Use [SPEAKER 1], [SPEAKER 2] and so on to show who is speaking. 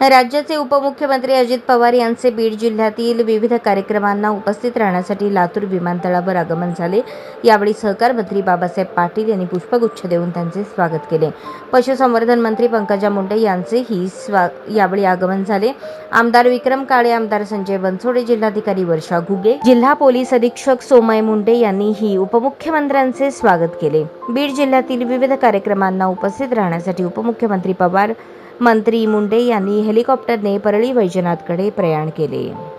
[SPEAKER 1] राज्याचे उपमुख्यमंत्री अजित पवार यांचे बीड जिल्ह्यातील विविध कार्यक्रमांना उपस्थित राहण्यासाठी लातूर विमानतळावर आगमन झाले. यावेळी सहकार मंत्री बाबासाहेब पाटील यांनी पुष्पगुच्छ देऊन त्यांचे स्वागत केले. पशुसंवर्धन मंत्री पंकजा मुंडे यांचेही स्वा यावेळी आगमन झाले. आमदार विक्रम काळे आमदार संजय बनसोडे जिल्हाधिकारी वर्षा घुगे जिल्हा पोलीस अधीक्षक सोमय मुंडे यांनीही उपमुख्यमंत्र्यांचे स्वागत केले. बीड जिल्ह्यातील विविध कार्यक्रमांना उपस्थित राहण्यासाठी उपमुख्यमंत्री पवार मंत्री मुंडे यांनी हेलिकॉप्टरने परळी वैजनाथकडे प्रयाण केले.